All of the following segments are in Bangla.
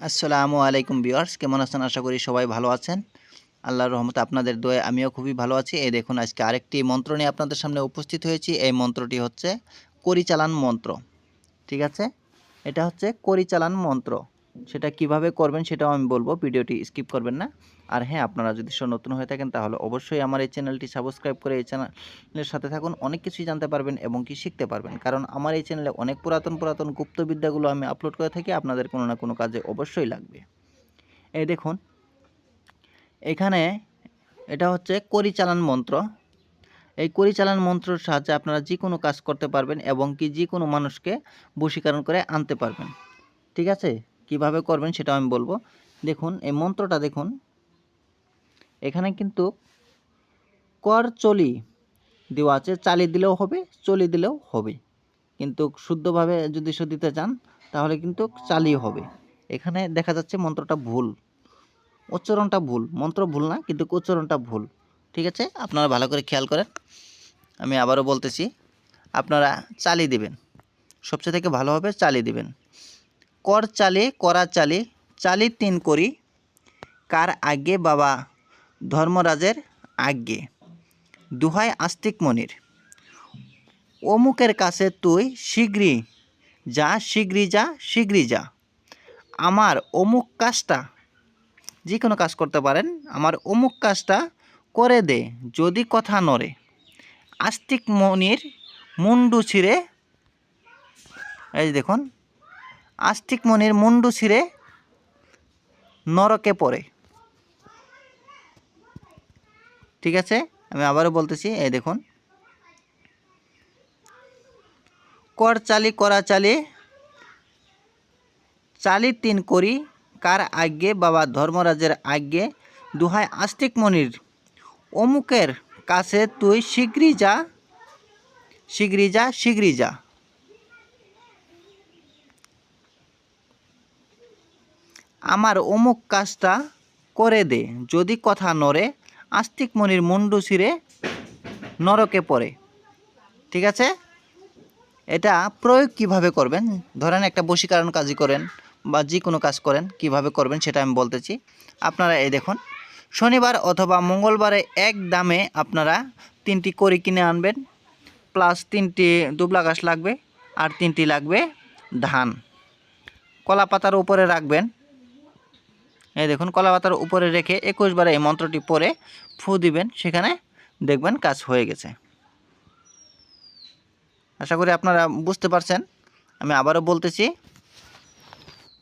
আসসালামু আলাইকুম বিওয়ার্স কেমন আছেন? আশা করি সবাই ভালো আছেন। আল্লাহর রহমতে আপনাদের দোয়ে আমিও খুবই ভালো আছি। এই দেখুন, আজকে আরেকটি মন্ত্র নিয়ে আপনাদের সামনে উপস্থিত হয়েছি। এই মন্ত্রটি হচ্ছে, করিচালান মন্ত্র। ঠিক আছে? এটা হচ্ছে, করিচালান মন্ত্র। সেটা কীভাবে করবেন সেটাও আমি বলব, ভিডিওটি স্কিপ করবেন না। আর হ্যাঁ আপনারা যদি সব নতুন হয়ে থাকেন, তাহলে অবশ্যই আমার এই চ্যানেলটি সাবস্ক্রাইব করে এই চ্যানেলের সাথে থাকুন, অনেক কিছুই জানতে পারবেন এবং কি শিখতে পারবেন। কারণ আমার এই চ্যানেলে অনেক পুরাতন পুরাতন গুপ্তবিদ্যাগুলো আমি আপলোড করে থাকি, আপনাদের কোনো না কোনো কাজে অবশ্যই লাগবে। এই দেখুন, এখানে এটা হচ্ছে করিচালান মন্ত্র। এই করিচালান মন্ত্রের সাহায্যে আপনারা যে কোনো কাজ করতে পারবেন এবং কি যে কোনো মানুষকে বশীকরণ করে আনতে পারবেন। ঠিক আছে? কীভাবে করবেন সেটা আমি বলব। দেখুন, এই মন্ত্রটা দেখুন। এখানে কিন্তু কর চলি দেওয়া আছে, চালি দিলেও হবে, চলি দিলেও হবে। কিন্তু শুদ্ধভাবে যদি দিতে চান, তাহলে কিন্তু চালি হবে। এখানে দেখা যাচ্ছে মন্ত্রটা ভুল। উচ্চারণটা ভুল। মন্ত্র ভুল না, কিন্তু উচ্চারণটা ভুল। ঠিক আছে? আপনারা ভালো করে খেয়াল করেন। আমি আবারও বলতেছি, আপনারা চালি দিবেন। সবচেয়ে থেকে ভালো হবে চালি দিবেন। কর চালে করা চালে, চালি তিন করি। কার আগে বাবা? ধর্মরাজের আজ্ঞে। দুহাই আস্তিক মনির। অমুকের কাছে তুই শীঘ্রই যা শীঘ্রই যা শীঘ্রই যা। আমার অমুক কাজটা, যে কোনো কাজ করতে পারেন, আমার অমুক কাজটা করে দে, যদি কথা নড়ে। আস্তিক মনির মুন্ডু ছিঁড়ে, এই দেখুন আস্তিক মনির মুন্ডু ছিঁড়ে নরকে পড়ে। ঠিক আছে? আমি আবারও বলতেছি, এই দেখুন। কর চালি, করা চালি চালি তিন করি, কার আজ্ঞে, বাবা ধর্মরাজের আজ্ঞে দুহাই আস্তিক মনির, অমুকের কাছে তুই শীঘ্রই যা শীঘ্রই যা শীঘ্রই যা। আমার অমুক কাজটা করে দে। যদি কথা নড়ে, আস্তিক মনির মুন্ডু ছিঁড়ে নরকে পড়ে। ঠিক আছে? এটা প্রয়োগ কীভাবে করবেন? ধরেন একটা বশীকরণ কাজই করেন বা যে কোনো কাজ করেন, কীভাবে করবেন সেটা আমি বলতেছি। আপনারা এই দেখুন, শনিবার অথবা মঙ্গলবারে এক দামে আপনারা তিনটি করি কিনে আনবেন, প্লাস তিনটি দুবলা গাছ লাগবে আর তিনটি লাগবে ধান। কলা পাতার উপরে রাখবেন এই দেখুন, কলা পাতার উপরে রেখে একুশ বারে এই মন্ত্রটি পরে ফু দিবেন, সেখানে দেখবেন কাজ হয়ে গেছে। আশা করি আপনারা বুঝতে পারছেন। আমি আবারও বলতেছি,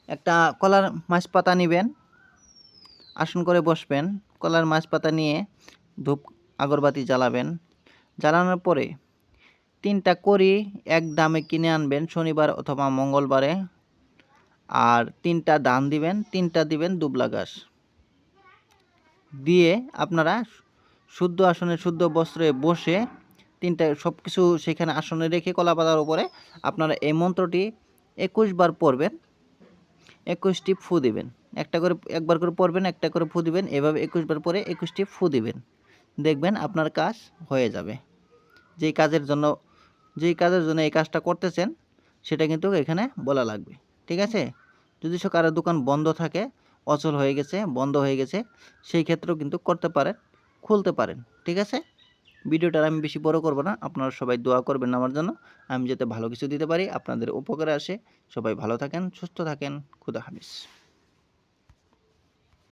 একটা কলার মাছ পাতা নেবেন, আসন করে বসবেন, কলার মাছ পাতা নিয়ে ধূপ আগরবাতি জ্বালাবেন। জ্বালানোর পরে তিনটা করি এক দামে কিনে আনবেন, শনিবার অথবা মঙ্গলবারে। আর তিনটা দান দিবেন, তিনটা দিবেন দুবলা ঘাস। দিয়ে আপনারা শুদ্ধ আসনে শুদ্ধ বস্ত্রে বসে তিনটা সব কিছু সেখানে আসনে রেখে কলা পাতার উপরে আপনারা এই মন্ত্রটি একুশ বার পড়বেন, একুশটি ফু দিবেন। একটা করে একবার করে পড়বেন, একটা করে ফু দিবেন, এভাবে একুশ বার পরে একুশটি ফু দিবেন। দেখবেন আপনার কাজ হয়ে যাবে। যেই কাজের জন্য, যেই কাজের জন্য এই কাজটা করতেছেন, সেটা কিন্তু এখানে বলা লাগবে। ঠিক আছে? যদি সে কারও দোকান বন্ধ থাকে, অচল হয়ে গেছে, বন্ধ হয়ে গেছে, সেই ক্ষেত্রেও কিন্তু করতে পারেন, খুলতে পারেন, ঠিক আছে? ভিডিওটার আমি বেশি বড় করব না, আপনারা সবাই দোয়া করবেন আমার জন্য, আমি যাতে ভালো কিছু দিতে পারি, আপনাদের উপকারে আসে, সবাই ভালো থাকেন, সুস্থ থাকেন, খুদা হাফিজ।